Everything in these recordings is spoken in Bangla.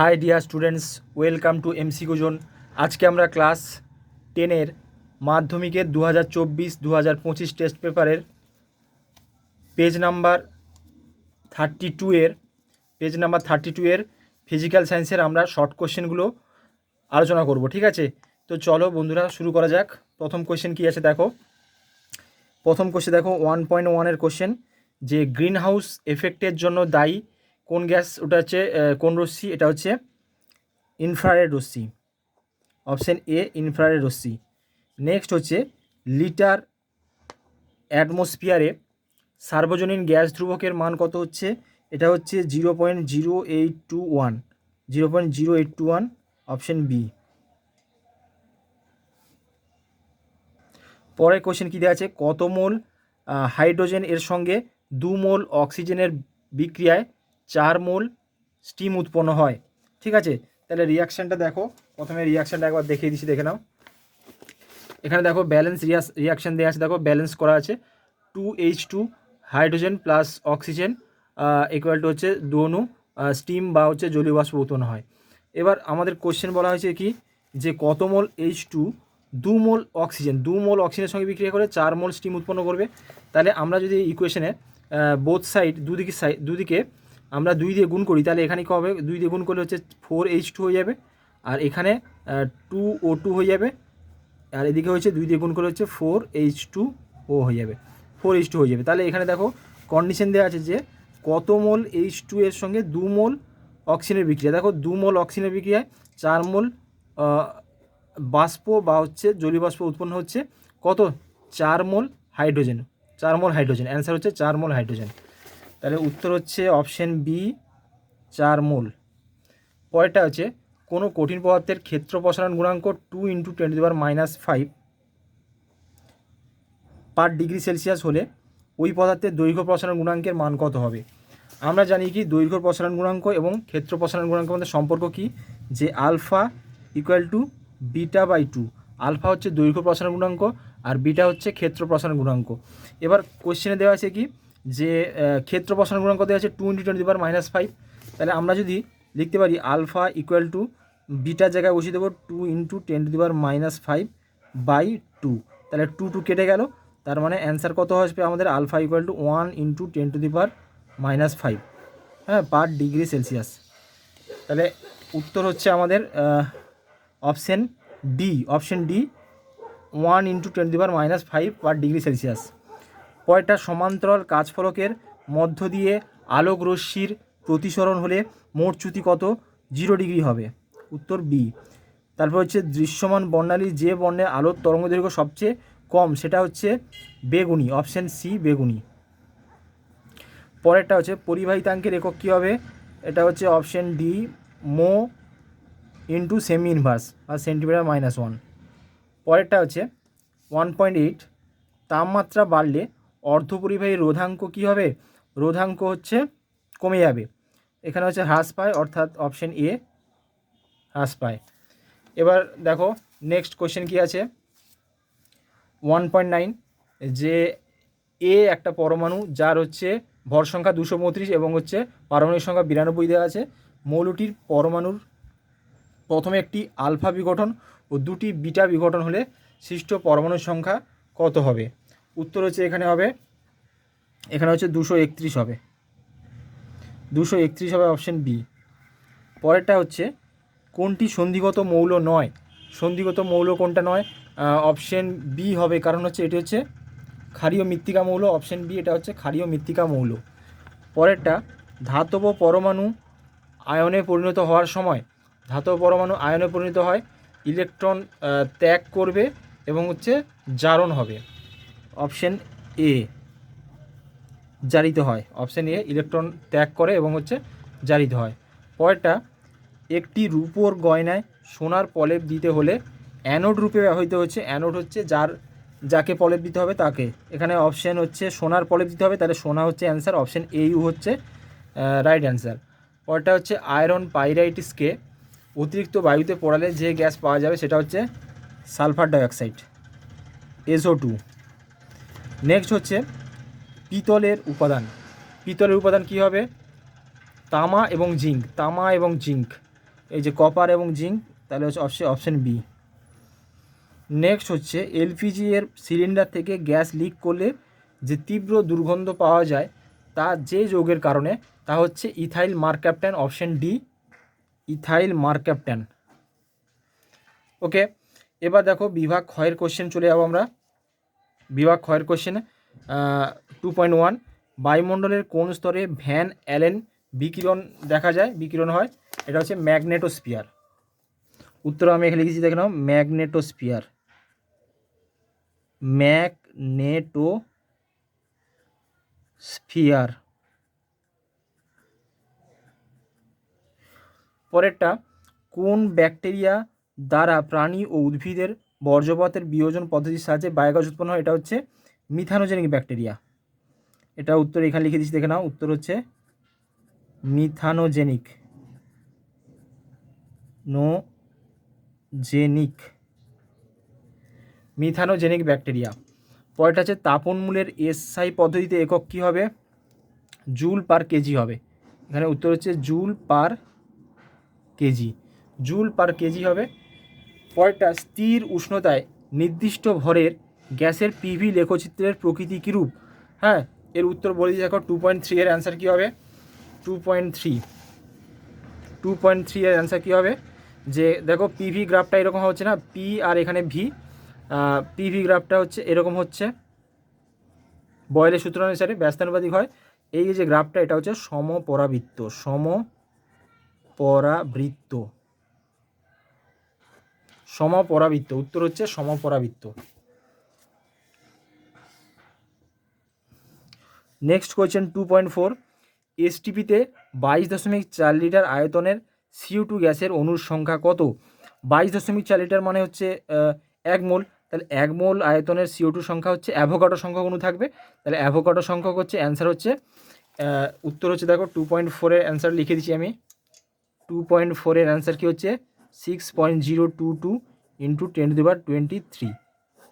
Hi dear students welcome to MC zone আজকে আমরা ক্লাস টেনের মাধ্যমিকের দু হাজার চব্বিশ দু হাজার পঁচিশ টেস্ট পেপারের পেজ নাম্বার থার্টি টু এর পেজ নাম্বার থার্টি টু এর ফিজিক্যাল সায়েন্সের আমরা শর্ট কোশ্চেনগুলো আলোচনা করব, ঠিক আছে? তো চলো বন্ধুরা, শুরু করা যাক। প্রথম কোশ্চেন কী আছে দেখো? প্রথম কোশ্চেন দেখো ওয়ান পয়েন্ট ওয়ানের কোশ্চেন যে গ্রিন হাউস এফেক্টের জন্য দায়ী কোন গ্যাস, ওটা হচ্ছে কোন রশ্মি, এটা হচ্ছে ইনফ্রারেড রশ্মি। অপশান এ ইনফ্রারেড রশ্মি। নেক্সট হচ্ছে লিটার অ্যাটমসফিয়ারে সার্বজনীন গ্যাস ধ্রুবকের মান কত হচ্ছে? এটা হচ্ছে zero point zero eight two one zero point zero eight two one option B পরের কোশ্চেন কী দেওয়া আছে? কত মোল হাইড্রোজেন এর সঙ্গে দু মোল অক্সিজেনের বিক্রিয়ায় চার মোল স্টিম উৎপন্ন হয়। ঠিক আছে? তাহলে রিয়াকশানটা দেখো। প্রথমে রিয়াকশানটা একবার দেখিয়ে দিচ্ছি, দেখে নাও। এখানে দেখো ব্যালেন্স রিয়াকশান দেওয়া আছে। দেখো ব্যালেন্স করা আছে two H two hydrogen plus oxygen equal to হচ্ছে দোনু স্টিম বা হচ্ছে জলীয় বাষ্প উৎপন্ন হয়। এবার আমাদের কোশ্চেন বলা হয়েছে কি? যে কত মোল এইচ টু দু মোল অক্সিজেন দু মোল অক্সিজেনের সঙ্গে বিক্রিয়া করে চার মোল স্টিম উৎপন্ন করবে? তাহলে আমরা যদি ইকুয়েশনে বোথ সাইড দুদিকে সাইড দুদিকে আমরা দুই দিয়ে গুণ করি, তাহলে এখানে কী হবে? দুই দিয়ে গুণ করলে হচ্ছে ফোর এইচ টু হয়ে যাবে, আর এখানে টু ও টু হয়ে যাবে, আর এদিকে হচ্ছে দুই দিয়ে গুণ করে হচ্ছে ফোর এইচ টু ও হয়ে যাবে ফোর এইচ টু হয়ে যাবে। তাহলে এখানে দেখো কন্ডিশন দেওয়া আছে যে কত মোল এইচ টু এর সঙ্গে দু মোল অক্সিজেনের বিক্রিয়া। দেখো, দু মোল অক্সিজেনের বিক্রিয়ায় চার মোল বাষ্প বা হচ্ছে জলীয় বাষ্প উৎপন্ন হচ্ছে কত? চার মোল হাইড্রোজেন চার মোল হাইড্রোজেন অ্যান্সার হচ্ছে চার মোল হাইড্রোজেন তাহলে উত্তর হচ্ছে অপশন বি চার মোল। পরেরটা হচ্ছে, কোনো কঠিন পদার্থের ক্ষেত্র প্রসারণ গুণাঙ্ক two into twenty power minus five per degree Celsius হলে ওই পদার্থের দৈর্ঘ্য প্রসারণ গুণাঙ্কের মান কত হবে? আমরা জানি কি দৈর্ঘ্য প্রসারণ গুণাঙ্ক এবং ক্ষেত্র প্রসারণ গুণাঙ্কের মধ্যে সম্পর্ক কি? যে alpha equal to beta by two alpha হচ্ছে দৈর্ঘ্য প্রসারণ গুণাঙ্ক আর বিটা হচ্ছে ক্ষেত্র প্রসারণ গুণাঙ্ক। এবার কোশ্চেনে দেওয়া আছে কি যে ক্ষেত্র প্রসারণ গুণাঙ্ক দেওয়া আছে two into twenty power minus five তাহলে আমরা যদি লিখতে পারি আলফা ইকুয়াল টু বিটার জায়গায় বসিয়ে দেবো two into ten to the power minus five by two তাহলে টু টু কেটে গেল, তার মানে অ্যান্সার কত আসবে আমাদের alpha equal to one into ten to the power minus five হ্যাঁ পার ডিগ্রি সেলসিয়াস তাহলে উত্তর হচ্ছে আমাদের option D option D one into ten to the power minus five per degree Celsius কয়টা সমান্তরাল কাজফলকের মধ্য দিয়ে আলোক রশ্মির প্রতিসরণ হলে মোট চ্যুতি কত? জিরো ডিগ্রি হবে। উত্তর বি। তারপর হচ্ছে দৃশ্যমান বর্ণালী যে বর্ণের আলোর তরঙ্গদৈর্ঘ্য সবচেয়ে কম, সেটা হচ্ছে বেগুনি অপশান সি বেগুনি। পরেরটা হচ্ছে পরিবাহিতাঙ্কের একক কী হবে? এটা হচ্ছে option D mho into semi inverse আর সেন্টিমিটার মাইনাস ওয়ান পরেরটা হচ্ছে ওয়ান পয়েন্ট এইট তাপমাত্রা বাড়লে অর্ধপরিবাহী রোধাঙ্ক কী হবে? রোধাঙ্ক হচ্ছে কমে যাবে। এখানে হচ্ছে হ্রাস পায়, অর্থাৎ অপশন এ হ্রাস পায়। এবার দেখো নেক্সট কোশ্চেন কী আছে? ওয়ান পয়েন্ট নাইন যে এ একটা পরমাণু, যার হচ্ছে ভর সংখ্যা দুশো পঁয়ত্রিশ এবং হচ্ছে পারমাণবিক সংখ্যা বিরানব্বই দেওয়া আছে। মৌলটির পরমাণুর প্রথমে একটি আলফা বিঘটন ও দুটি বিটা বিঘটন হলে সৃষ্ট পরমাণুর সংখ্যা কত হবে? উত্তর হচ্ছে এখানে হবে। এখানে হচ্ছে দুশো একত্রিশ হবে। দুশো একত্রিশ হবে অপশন বি পরেরটা হচ্ছে, কোনটি সন্ধিগত মৌল নয়? সন্ধিগত মৌল কোনটা নয়? অপশন বি হবে, কারণ হচ্ছে এটি হচ্ছে ক্ষারীয় মৃত্তিকা মৌল। অপশন বি এটা হচ্ছে ক্ষারীয় মৃত্তিকা মৌল। পরেরটা, ধাতব পরমাণু আয়নে পরিণত হওয়ার সময়, ধাতব পরমাণু আয়নে পরিণত হয়, ইলেকট্রন ত্যাগ করবে এবং হচ্ছে জারণ হবে। অপশন এ জারিত হয়। অপশন এ ইলেকট্রন ত্যাগ করে এবং হচ্ছে জারিত হয়। পরেরটা, একটি রূপোর গয়নায় সোনার প্রলেপ দিতে হলে অ্যানোড রূপে ব্যবহৃত হচ্ছে। অ্যানোড হচ্ছে যার, যাকে প্রলেপ দিতে হবে তাকে। এখানে অপশন হচ্ছে সোনার প্রলেপ দিতে হবে, তাহলে সোনা হচ্ছে অ্যান্সার। অপশন এ ইউ হচ্ছে রাইট অ্যান্সার। পরটা হচ্ছে আয়রন পাইরাইটিসকে অতিরিক্ত বায়ুতে পড়ালে যে গ্যাস পাওয়া যাবে সেটা হচ্ছে sulphur dioxide, S O two. Next হচ্ছে পিতলের উপাদান। পিতলের উপাদান কি হবে? তামা এবং জিঙ্ক। তামা এবং জিঙ্ক। এই যে কপার এবং জিঙ্ক, তাহলে হচ্ছে অপশন অপশন বি নেক্সট হচ্ছে এলপিজি এর সিলিন্ডার থেকে গ্যাস লিক করলে যে তীব্র দুর্গন্ধ পাওয়া যায়, তা যে যৌগের কারণে, তা হচ্ছে ethyl mercaptan option D ethyl mercaptan okay এবার দেখো বিভাগ ক্ষয়ের কোশ্চেন চলে যাব আমরা। বিভাগ ক্ষয়ের কোশ্চেন টু পয়েন্ট ওয়ান বায়ুমণ্ডলের কোন স্তরে ভ্যান অ্যালেন বিকিরণ দেখা যায়? বিকিরণ হয়? এটা হচ্ছে ম্যাগনেটোস্পিয়ার উত্তর আমি এখানে লিখেছি, দেখে নাও ম্যাগনেটোস্পিয়ার ম্যাগনেটো স্ফিয়ার পরেরটা, কোন ব্যাকটেরিয়া দ্বারা প্রাণী ও উদ্ভিদের বর্জ্যপথের বিয়োজন পদ্ধতির সাহায্যে বায়োগ্যাস উৎপন্ন হয়, এটা হচ্ছে মিথানোজেনিক ব্যাকটেরিয়া। এটা উত্তর এখানে লিখে দিচ্ছি দেখে নাও, উত্তর হচ্ছে মিথানোজেনিক। নো জেনিক মিথানোজেনিক ব্যাকটেরিয়া। পরেরটা হচ্ছে তাপনমূলের এসআই পদ্ধতিতে একক কী হবে? জুল পার কেজি হবে। এখানে উত্তর হচ্ছে joule per KG. Joule per KG হবে পরেরটা স্থির উষ্ণতায় নির্দিষ্ট ভরের গ্যাসের পিভি লেখচিত্রের প্রকৃতি কীরূপ? হ্যাঁ এর উত্তর বলে দেখো টু পয়েন্ট থ্রি এর অ্যান্সার কী হবে? Two point three two point three এর অ্যান্সার কী হবে? যে দেখো পিভি গ্রাফটা এরকম হচ্ছে না? পি আর এখানে ভি পিভি গ্রাফটা হচ্ছে, এরকম হচ্ছে। বয়েলের সূত্র অনুসারে ব্যস্তানুপাতিক হয়। এই যে গ্রাফটা এটা হচ্ছে সমপরাবৃত্ত সমপরাবৃত্ত। সমপরাবৃত্ত, উত্তর হচ্ছে সমপরাবৃত্ত। Next question two point four এসটিপিতে বাইশ দশমিক চার লিটার আয়তনের সিও টু গ্যাসের অণুর সংখ্যা কত? বাইশ দশমিক চার লিটার মানে হচ্ছে এক মোল। তাহলে এক মোল আয়তনের সিও টু সংখ্যা হচ্ছে অ্যাভোকাটো সংখ্যক অণু থাকবে। তাহলে অ্যাভোকাটো সংখ্যক হচ্ছে অ্যান্সার হচ্ছে উত্তর হচ্ছে দেখো টু পয়েন্ট ফোরের অ্যান্সার লিখে দিচ্ছি আমি। টু পয়েন্ট ফোরের অ্যান্সার কী হচ্ছে? Six point zero two two into ten to bar twenty three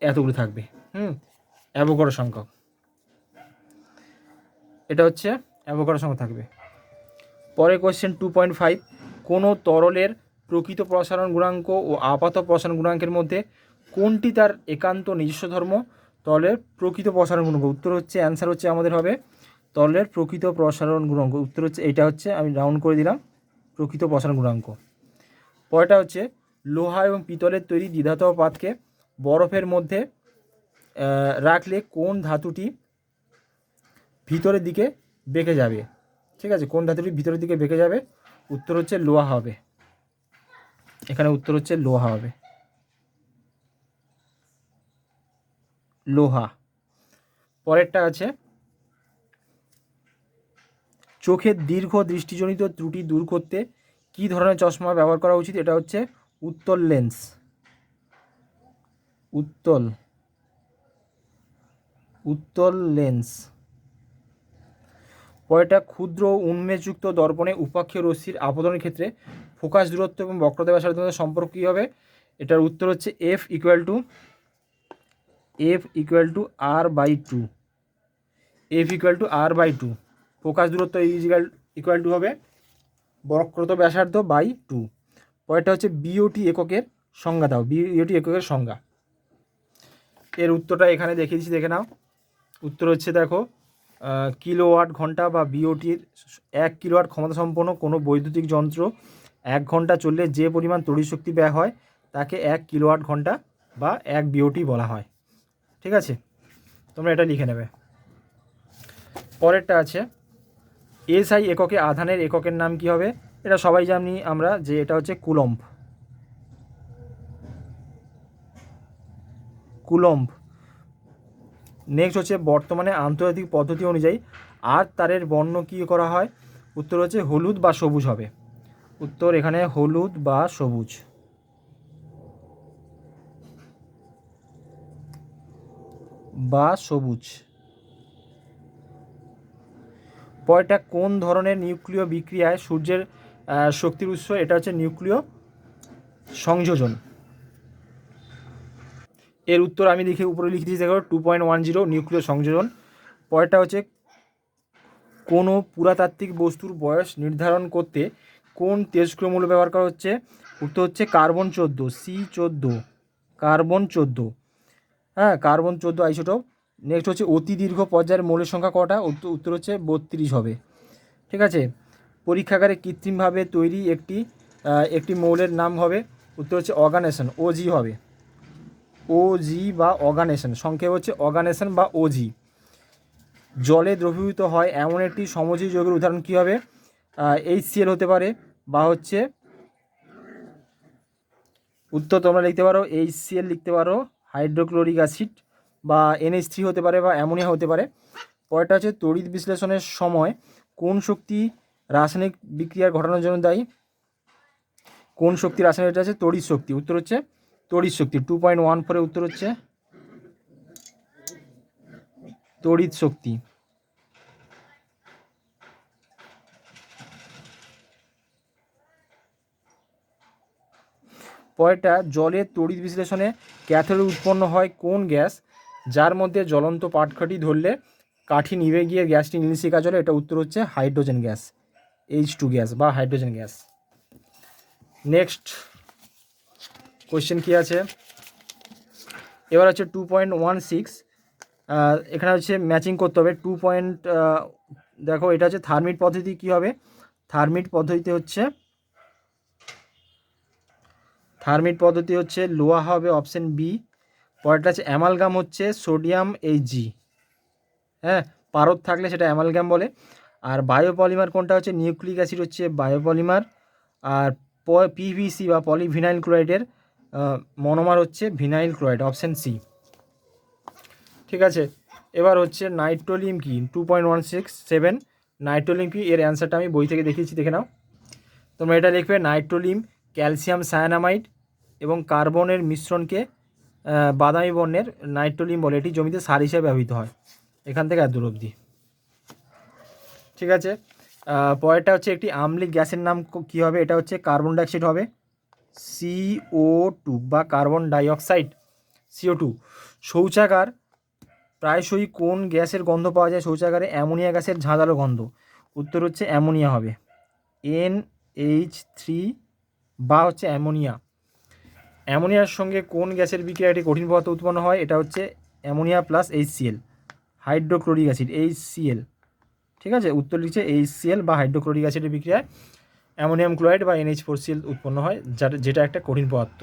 এতগুলো থাকবে, হুম? অ্যাভোকাডো সংখ্যক। এটা হচ্ছে অ্যাভোকাডো সংখ্যক থাকবে। পরের কোয়েশ্চেন টু পয়েন্ট ফাইভ কোনো তরলের প্রকৃত প্রসারণ গুণাঙ্ক ও আপাত প্রসারণ গুণাঙ্কের মধ্যে কোনটি তার একান্ত নিজস্ব ধর্ম? তরলের প্রকৃত প্রসারণ গুণাঙ্ক, উত্তর হচ্ছে অ্যান্সার হচ্ছে আমাদের হবে তরলের প্রকৃত প্রসারণ গুণাঙ্ক। উত্তর হচ্ছে, এটা হচ্ছে, আমি রাউন্ড করে দিলাম, প্রকৃত প্রসারণ গুণাঙ্ক। পরেরটা হচ্ছে লোহা এবং পিতলের তৈরি দ্বিধাতব পাতকে বরফের মধ্যে রাখলে কোন ধাতুটি ভিতরের দিকে বেঁকে যাবে? ঠিক আছে, কোন ধাতুটি ভিতরের দিকে বেঁকে যাবে? উত্তর হচ্ছে লোহা হবে। এখানে উত্তর হচ্ছে লোহা হবে। লোহা। পরেরটা আছে, চোখের দীর্ঘ দৃষ্টিজনিত ত্রুটি দূর করতে কী ধরনের চশমা ব্যবহার করা উচিত? এটা হচ্ছে উত্তল লেন্স। উত্তল। উত্তল লেন্স। পরেরটা, ক্ষুদ্র উন্মেষযুক্ত দর্পণে উপাক্ষীয় রশ্মির আপতনের ক্ষেত্রে ফোকাস দূরত্ব এবং বক্রতা ব্যাসার্ধের মধ্যে সম্পর্ক কী হবে? এটার উত্তর হচ্ছে F equal to F equal to R by two F equal to R by two focus দূরত্ব ইজিক্যাল ইকুয়াল টু হবে বক্রত ব্যাসার্ধ বাই টু। পরেরটা হচ্ছে বিওটি এককের সংজ্ঞা দাও বিওটি এককের সংজ্ঞা। এর উত্তরটা এখানে দেখিয়ে দিচ্ছি, দেখে নাও। উত্তর হচ্ছে দেখো কিলোওয়াট ঘণ্টা বা বিওটির এক কিলোওয়াট ক্ষমতা সম্পন্ন কোনো বৈদ্যুতিক যন্ত্র এক ঘণ্টা চললে যে পরিমাণ শক্তি ব্যয় হয়, তাকে এক কিলোওয়াট ঘণ্টা বা এক বিওটি বলা হয়। ঠিক আছে? তোমরা এটা লিখে নেবে। পরেরটা আছে এসআই এককে আধানের এককের নাম কি হবে? এটা সবাই জানি আমরা যে এটা হচ্ছে কুলম্ব। কুলম্ব। নেক্সট হচ্ছে বর্তমানে আন্তর্জাতিক পদ্ধতি অনুযায়ী আর তারের বর্ণ কী করা হয়? উত্তর হচ্ছে হলুদ বা সবুজ হবে। উত্তর এখানে হলুদ বা সবুজ। বা সবুজ। পরেরটা, কোন ধরনের নিউক্লিয় বিক্রিয়ায় সূর্যের শক্তির উৎস? এটা হচ্ছে নিউক্লিয় সংযোজন। এর উত্তর আমি লিখে উপরে লিখে দিয়েছি, দেখো টু পয়েন্ট ওয়ান জিরো নিউক্লিয় সংযোজন। পরেরটা হচ্ছে, কোনো পুরাতাত্ত্বিক বস্তুর বয়স নির্ধারণ করতে কোন তেজস্ক্রিয় মূল্য ব্যবহার করা হচ্ছে? উত্তর হচ্ছে কার্বন চোদ্দ সি চোদ্দ, কার্বন চোদ্দ। হ্যাঁ কার্বন চোদ্দ আইসোটোপ। নেক্সট হচ্ছে অতি দীর্ঘ পর্যায়ের মৌলের সংখ্যা কটা? উত্তর হচ্ছে বত্রিশ হবে। ঠিক আছে? পরীক্ষাগারে কৃত্রিমভাবে তৈরি একটি একটি মৌলের নাম হবে, উত্তর হচ্ছে অর্গানেশন ওজি হবে। ওজি বা অর্গানেশন, সংক্ষেপ হচ্ছে অর্গানেশন বা ওজি জলে দ্রবীভূত হয় এমন একটি সমযোজী যৌগের উদাহরণ কী হবে? এইচ সিএল হতে পারে বা হচ্ছে, উত্তর তোমরা লিখতে পারো এইচ সিএল লিখতে পারো, হাইড্রোক্লোরিক অ্যাসিড। বা এনএইচ থ্রি হতে পারে বা অ্যামোনিয়া হতে পারে। পরেরটা হচ্ছে তড়িৎ বিশ্লেষণের সময় কোন শক্তি রাসায়নিক বিক্রিয়ার ঘটানোর জন্য দায়ী? কোন শক্তি রাসায়নিক আছে তড়িৎ শক্তি? উত্তর হচ্ছে তড়িৎ শক্তি। টু পয়েন্ট ওয়ান ফোরে উত্তর হচ্ছে তড়িৎ শক্তি। পরেরটা জলের তড়িৎ বিশ্লেষণে ক্যাথোডে উৎপন্ন হয় কোন গ্যাস? যার মধ্যে জ্বলন্ত পাটকাঠি ধরলে কাঠি নিভে গিয়ে গ্যাসটি নীলসে কাজ হলে এটা উত্তর হচ্ছে hydrogen gas H two gas বা হাইড্রোজেন গ্যাস। নেক্সট কোয়েশ্চেন কী আছে? এবার হচ্ছে টু পয়েন্ট ওয়ান সিক্স এখানে হচ্ছে ম্যাচিং করতে হবে। টু পয়েন্ট দেখো, এটা হচ্ছে থার্মিট পদ্ধতি কী হবে? থার্মিট পদ্ধতিতে হচ্ছে থার্মিট পদ্ধতি হচ্ছে, লোহা হবে অপশন বি পরেরটা হচ্ছে অ্যামালগাম হচ্ছে সোডিয়াম এইচজি হ্যাঁ পারদ থাকলে সেটা অ্যামালগাম বলে। আর বায়োপলিমার কোনটা হচ্ছে? নিউক্লিক অ্যাসিড হচ্ছে বায়োপলিমার। আর পিভিসি বা পলিভিনাইল ক্লোরাইডের মনোমার হচ্ছে ভিনাইল ক্লোরাইড অপশন সি ঠিক আছে? এবার হচ্ছে নাইট্রোলিম কি? Two point one six seven nitrolim কি? এর অ্যান্সারটা আমি বই থেকে দেখিয়েছি, দেখে নাও। তোমরা এটা লিখবে নাইট্রোলিম, ক্যালসিয়াম সায়ানামাইড এবং কার্বনের মিশ্রণকে বাদামি বর্ণের নাইট্রোলিম বলে এটি জমিতে সার হিসেবে ব্যবহৃত হয়। এখান থেকে এত অবধি। ঠিক আছে? পরেরটা হচ্ছে একটি আম্লিক গ্যাসের নাম ক- কী হবে? এটা হচ্ছে কার্বন ডাইঅক্সাইড হবে। সিও টু বা কার্বন ডাইঅক্সাইড সিও টু। শৌচাগার, প্রায়শই কোন গ্যাসের গন্ধ পাওয়া যায়? শৌচাগারে অ্যামোনিয়া গ্যাসের ঝাঁঝালো গন্ধ। উত্তর হচ্ছে অ্যামোনিয়া হবে। এন এইচ থ্রি বা হচ্ছে অ্যামোনিয়া। অ্যামোনিয়ার সঙ্গে কোন গ্যাসের বিক্রিয়া একটি কঠিন পদার্থ উৎপন্ন হয়? এটা হচ্ছে ammonia plus HCL hydrochloric acid H CL ঠিক আছে? উত্তর লিখছে এইচ সিএল বা হাইড্রোক্লোরিক অ্যাসিডের বিক্রিয়ায় অ্যামোনিয়াম ক্লোরাইড বা এনএইচ ফোর সিএল উৎপন্ন হয় যার যেটা একটা কঠিন পদার্থ।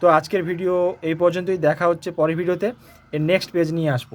তো আজকের ভিডিও এই পর্যন্তই। দেখা হচ্ছে পরের ভিডিওতে। এর নেক্সট পেজ নিয়ে আসব।